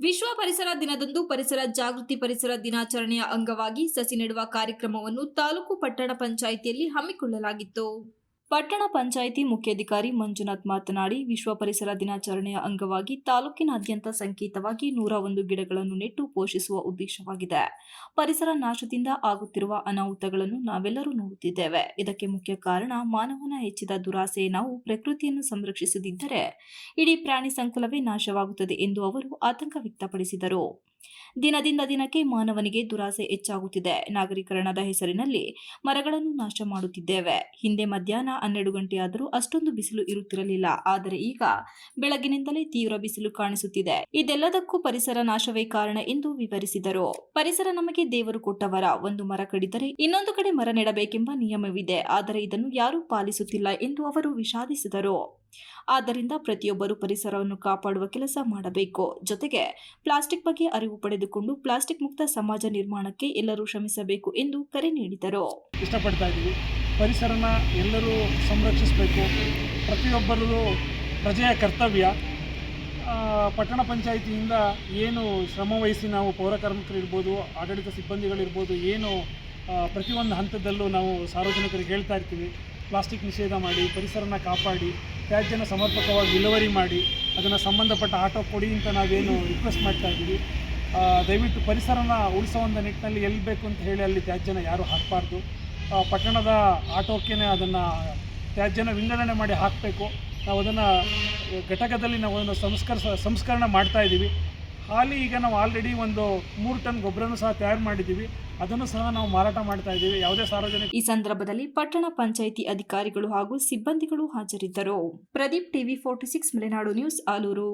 ವಿಶ್ವ ಪರಿಸರ ದಿನದಂದು ಪರಿಸರ ಜಾಗೃತಿ ಪರಿಸರ ದಿನಾಚರಣೆಯ ಅಂಗವಾಗಿ ಸಸಿ ನೆಡುವ ಕಾರ್ಯಕ್ರಮವನ್ನು ತಾಲೂಕು ಪಟ್ಟಣ ಪಂಚಾಯಿತಿಯಲ್ಲಿ ಹಮ್ಮಿಕೊಳ್ಳಲಾಗಿತ್ತು. ಪಟ್ಟಣ ಪಂಚಾಯಿತಿ ಮುಖ್ಯಾಧಿಕಾರಿ ಮಂಜುನಾಥ್ ಮಾತನಾಡಿ, ವಿಶ್ವ ಪರಿಸರ ದಿನಾಚರಣೆಯ ಅಂಗವಾಗಿ ತಾಲೂಕಿನಾದ್ಯಂತ ಸಂಕೇತವಾಗಿ ನೂರ ಒಂದು ಗಿಡಗಳನ್ನು ನೆಟ್ಟು ಪೋಷಿಸುವ ಉದ್ದೇಶವಾಗಿದೆ. ಪರಿಸರ ನಾಶದಿಂದ ಆಗುತ್ತಿರುವ ಅನಾಹುತಗಳನ್ನು ನಾವೆಲ್ಲರೂ ನೋಡುತ್ತಿದ್ದೇವೆ. ಇದಕ್ಕೆ ಮುಖ್ಯ ಕಾರಣ, ಮಾನವನ ಹೆಚ್ಚಿದ ದುರಾಸೆ ನಾವು ಪ್ರಕೃತಿಯನ್ನು ಸಂರಕ್ಷಿಸದಿದ್ದರೆ, ಇಡೀ ಪ್ರಾಣಿ ಸಂಕುಲವೇ ನಾಶವಾಗುತ್ತದೆ ಎಂದು ಅವರು ಆತಂಕ ವ್ಯಕ್ತಪಡಿಸಿದರು. ದಿನದಿಂದ ದಿನಕ್ಕೆ ಮಾನವನಿಗೆ ದುರಾಸೆ ಹೆಚ್ಚಾಗುತ್ತಿದೆ. ನಾಗರೀಕರಣದ ಹೆಸರಿನಲ್ಲಿ ಮರಗಳನ್ನು ನಾಶ ಮಾಡುತ್ತಿದ್ದೇವೆ. ಹಿಂದೆ ಮಧ್ಯಾಹ್ನ ಹನ್ನೆರಡು ಗಂಟೆಯಾದರೂ ಅಷ್ಟೊಂದು ಬಿಸಿಲು ಇರುತ್ತಿರಲಿಲ್ಲ. ಆದರೆ ಈಗ ಬೆಳಗಿನಿಂದಲೇ ತೀವ್ರ ಬಿಸಿಲು ಕಾಣಿಸುತ್ತಿದೆ. ಇದೆಲ್ಲದಕ್ಕೂ ಪರಿಸರ ನಾಶವೇ ಕಾರಣ ಎಂದು ವಿವರಿಸಿದರು. ಪರಿಸರ ನಮಗೆ ದೇವರು ಕೊಟ್ಟವರ. ಒಂದು ಮರ ಕಡಿದರೆ ಇನ್ನೊಂದು ಕಡೆ ಮರ ನೆಡಬೇಕೆಂಬ ನಿಯಮವಿದೆ. ಆದರೆ ಇದನ್ನು ಯಾರೂ ಪಾಲಿಸುತ್ತಿಲ್ಲ ಎಂದು ಅವರು ವಿಷಾದಿಸಿದರು. ಆದ್ದರಿಂದ ಪ್ರತಿಯೊಬ್ಬರು ಪರಿಸರವನ್ನು ಕಾಪಾಡುವ ಕೆಲಸ ಮಾಡಬೇಕು. ಜೊತೆಗೆ ಪ್ಲಾಸ್ಟಿಕ್ ಬಗ್ಗೆ ಅರಿವು ಪಡೆದುಕೊಂಡು ಪ್ಲಾಸ್ಟಿಕ್ ಮುಕ್ತ ಸಮಾಜ ನಿರ್ಮಾಣಕ್ಕೆ ಎಲ್ಲರೂ ಶ್ರಮಿಸಬೇಕು ಎಂದು ಕರೆ ನೀಡಿದರು. ಇಷ್ಟಪಡ್ತಾ ಇದ್ದೀವಿ ಪರಿಸರನ ಎಲ್ಲರೂ ಸಂರಕ್ಷಿಸಬೇಕು. ಪ್ರತಿಯೊಬ್ಬರದು ಪ್ರಜೆಯ ಕರ್ತವ್ಯ. ಪಟ್ಟಣ ಪಂಚಾಯಿತಿಯಿಂದ ಏನು ಶ್ರಮವಹಿಸಿ ನಾವು ಪೌರಕಾರ್ಮಿಕರಿರ್ಬೋದು ಆಡಳಿತ ಸಿಬ್ಬಂದಿಗಳಿರ್ಬೋದು, ಏನು ಪ್ರತಿಯೊಂದು ಹಂತದಲ್ಲೂ ನಾವು ಸಾರ್ವಜನಿಕರಿಗೆ ಹೇಳ್ತಾ ಇರ್ತೀವಿ. ಪ್ಲಾಸ್ಟಿಕ್ ನಿಷೇಧ ಮಾಡಿ, ಪರಿಸರನ ಕಾಪಾಡಿ, ತ್ಯಾಜ್ಯನ ಸಮರ್ಪಕವಾಗಿ ಡೆಲಿವರಿ ಮಾಡಿ, ಅದನ್ನು ಸಂಬಂಧಪಟ್ಟ ಆಟೋ ಕೊಡಿ ಅಂತ ನಾವೇನು ರಿಕ್ವೆಸ್ಟ್ ಮಾಡ್ತಾ ಇದ್ದೀವಿ. ದಯವಿಟ್ಟು ಪರಿಸರನ ಉಳಿಸೋ ಒಂದು ನಿಟ್ಟಿನಲ್ಲಿ ಎಲ್ಲಿ ಬೇಕು ಅಂತ ಹೇಳಿ ಅಲ್ಲಿ ತ್ಯಾಜ್ಯನ ಯಾರು ಹಾಕಬಾರ್ದು. ಪಟ್ಟಣದ ಆಟೋಕ್ಕೇ ಅದನ್ನು ತ್ಯಾಜ್ಯನ ವಿಂಗಡಣೆ ಮಾಡಿ ಹಾಕಬೇಕು. ನಾವು ಅದನ್ನು ಘಟಕದಲ್ಲಿ ನಾವು ಅದನ್ನು ಸಂಸ್ಕರಿಸ ಸಂಸ್ಕರಣೆ ಮಾಡ್ತಾ ಇದ್ದೀವಿ. ಅಲ್ಲಿ ಈಗ ನಾವು ಆಲ್ರೆಡಿ ಒಂದು ಮೂರು ಟನ್ ಗೊಬ್ಬರನೂ ಸಹ ತಯಾರು ಮಾಡಿದ್ದೀವಿ. ಅದನ್ನು ಸಹ ನಾವು ಮಾರಾಟ ಮಾಡ್ತಾ ಇದ್ದೀವಿ. ಯಾವುದೇ ಸಾರ್ವಜನಿಕ ಈ ಸಂದರ್ಭದಲ್ಲಿ ಪಟ್ಟಣ ಪಂಚಾಯಿತಿ ಅಧಿಕಾರಿಗಳು ಹಾಗೂ ಸಿಬ್ಬಂದಿಗಳು ಹಾಜರಿದ್ದರು. Pradeep TV forty six, Malenadu news, Alur.